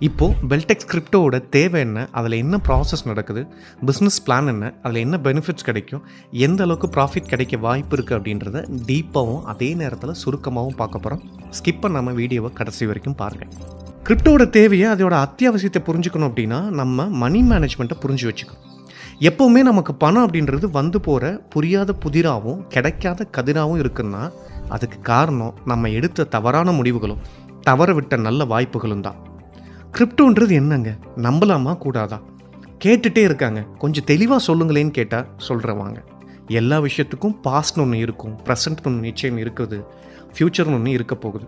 இப்போது பெல்டெக்ஸ் ஸ்கிரிப்டோட தேவை என்ன? அதில் என்ன ப்ராசஸ் நடக்குது? பிஸ்னஸ் பிளான் என்ன? அதில் என்ன பெனிஃபிட்ஸ் கிடைக்கும்? எந்த அளவுக்கு ப்ராஃபிட் கிடைக்க வாய்ப்பு இருக்குது அப்படின்றத டீப்பாகவும் அதே நேரத்தில் சுருக்கமாகவும் பார்க்க போகிறோம் ஸ்கிப் பண்ணாமல் வீடியோவை கடைசி வரைக்கும் பாருங்கள் கிரிப்டோட தேவையை அதோட அத்தியாவசியத்தை புரிஞ்சுக்கணும் அப்படின்னா நம்ம மணி மேனேஜ்மெண்ட்டை புரிஞ்சு வச்சுக்கணும். எப்போவுமே நமக்கு பணம் அப்படின்றது வந்து போகிற புரியாத புதிராகவும் கிடைக்காத கதிராகவும் இருக்குன்னா அதுக்கு காரணம் நம்ம எடுத்த தவறான முடிவுகளும் தவற விட்ட நல்ல வாய்ப்புகளும் தான். கிரிப்டோன்றது என்னங்க? நம்பலாமா? கூடாதா? கேட்டுட்டே இருக்காங்க. கொஞ்சம் தெளிவாக சொல்லுங்களேன்னு கேட்டால் சொல்கிறவாங்க எல்லா விஷயத்துக்கும் பாஸ்ட்னு ஒன்று இருக்கும் ப்ரெசன்ட்னு ஒன்று நிச்சயம் இருக்குது ஃப்யூச்சர்னு ஒன்று இருக்க போகுது.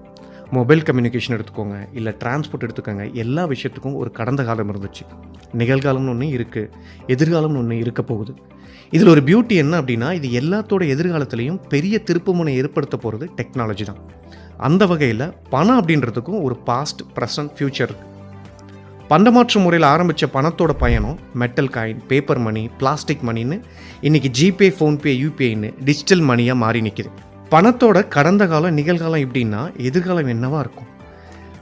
மொபைல் கம்யூனிகேஷன் எடுத்துக்கோங்க இல்லை டிரான்ஸ்போர்ட் எடுத்துக்கோங்க எல்லா விஷயத்துக்கும் ஒரு கடந்த காலம் இருந்துச்சு. நிகழ்காலம்னு ஒன்று இருக்குது எதிர்காலம்னு ஒன்று இருக்க போகுது. இதில் ஒரு பியூட்டி என்ன அப்படின்னா இது எல்லாத்தோட எதிர்காலத்துலேயும் பெரிய திருப்புமுனை ஏற்படுத்த போகிறது டெக்னாலஜி தான். அந்த வகையில் பணம் அப்படின்றதுக்கும் ஒரு பாஸ்ட் ப்ரெசன்ட் ஃப்யூச்சர் இருக்குது பண்டமாற்று முறையில் ஆரம்பித்த பணத்தோட பயணம் metal coin paper money plastic மணின்னு இன்றைக்கி ஜிபே ஃபோன்பே யூபிஐன்னு டிஜிட்டல் மணியாக மாறி நிற்கிது பணத்தோட கடந்த காலம் நிகழ்காலம் எப்படின்னா எதிர்காலம் என்னவாக இருக்கும்?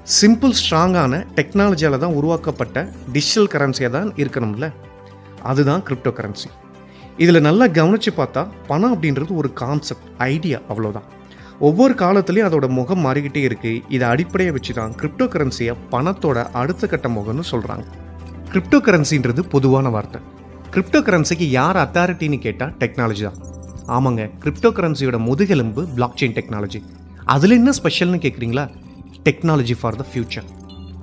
சிம்பிள் ஸ்ட்ராங்கான டெக்னாலஜியால் தான் உருவாக்கப்பட்ட டிஜிட்டல் கரன்சியாக தான் இருக்கணும்ல? அதுதான் கிரிப்டோ கரன்சி இதில் நல்லா கவனித்து பார்த்தா பணம் அப்படின்றது ஒரு கான்செப்ட் ஐடியா அவ்வளோதான் ஒவ்வொரு காலத்துலேயும் அதோட முகம் மாறிக்கிட்டே இருக்குது இதை அடிப்படையை வச்சு தான் கிரிப்டோ கரன்சியை பணத்தோட அடுத்த கட்ட முகம்னு சொல்கிறாங்க கிரிப்டோ கரன்சின்றது பொதுவான வார்த்தை. கிரிப்டோ கரன்சிக்கு யார் அத்தாரிட்டின்னு கேட்டால் டெக்னாலஜி தான். ஆமாங்க கிரிப்டோ கரன்சியோட முதுகெலும்பு பிளாக் செயின் டெக்னாலஜி அதில் என்ன ஸ்பெஷல்னு கேட்குறீங்களா technology for the future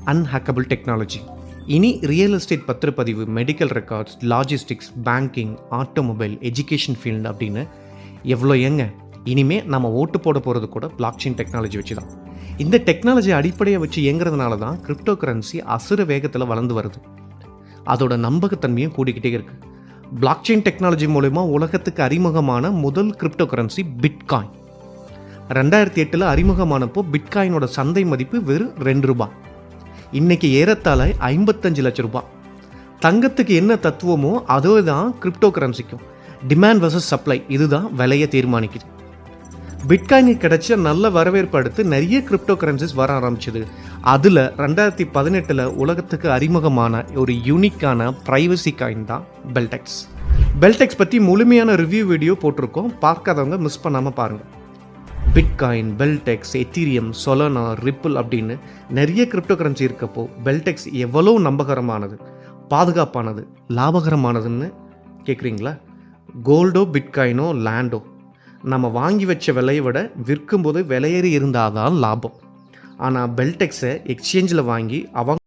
unhackable technology இனி ரியல் எஸ்டேட் பத்திரப்பதிவு medical records logistics banking automobile education field அப்படின்னு எவ்வளோ ஏங்க இனிமேல் நம்ம ஓட்டு போட போகிறது கூட பிளாக் செயின் டெக்னாலஜி வச்சு தான் இந்த டெக்னாலஜி அடிப்படையை வச்சு இயங்குறதுனால தான் கிரிப்டோ கரன்சி அசுர வேகத்தில் வளர்ந்து வருது. அதோட நம்பகத்தன்மையும் கூடிக்கிட்டே இருக்குது பிளாக்செயின் டெக்னாலஜி மூலயமா உலகத்துக்கு அறிமுகமான முதல் கிரிப்டோ கரன்சி பிட்காயின் ரெண்டாயிரத்தி எட்டில் அறிமுகமானப்போ பிட்காயினோட சந்தை மதிப்பு வெறும் ரெண்டு ரூபாய் இன்றைக்கி ஏறத்தாழ ஐம்பத்தஞ்சு லட்ச ரூபாய் தங்கத்துக்கு என்ன தத்துவமோ அதோ தான் கிரிப்டோ கரன்சிக்கும் டிமாண்ட் வர்சஸ் சப்ளை இதுதான் விலையை தீர்மானிக்குது. பிட்காயினுக்கு கிடைச்ச நல்ல வரவேற்பு அடுத்து நிறைய கிரிப்டோ கரன்சிஸ் வர ஆரம்பிச்சது. அதில் ரெண்டாயிரத்தி பதினெட்டில் உலகத்துக்கு அறிமுகமான ஒரு யூனிக்கான ப்ரைவசி காயின் தான் பெல்டெக்ஸ் பெல்டெக்ஸ் பற்றி முழுமையான ரிவ்யூ வீடியோ போட்டிருக்கோம். பார்க்காதவங்க மிஸ் பண்ணாமல் பாருங்கள் bitcoin Beldex Ethereum Solana Ripple அப்படின்னு நிறைய கிரிப்டோ கரன்சி இருக்கப்போ பெல்டெக்ஸ் எவ்வளோ நம்பகரமானது பாதுகாப்பானது லாபகரமானதுன்னு கேட்குறீங்களா கோல்டோ பிட்காயினோ லேண்டோ நம்ம வாங்கி வச்ச விலையை விட விற்கும்போது விலையேறி இருந்தால் தான் லாபம். ஆனால் பெல்டெக்ஸை எக்ஸ்சேஞ்சில் வாங்கி அவங்க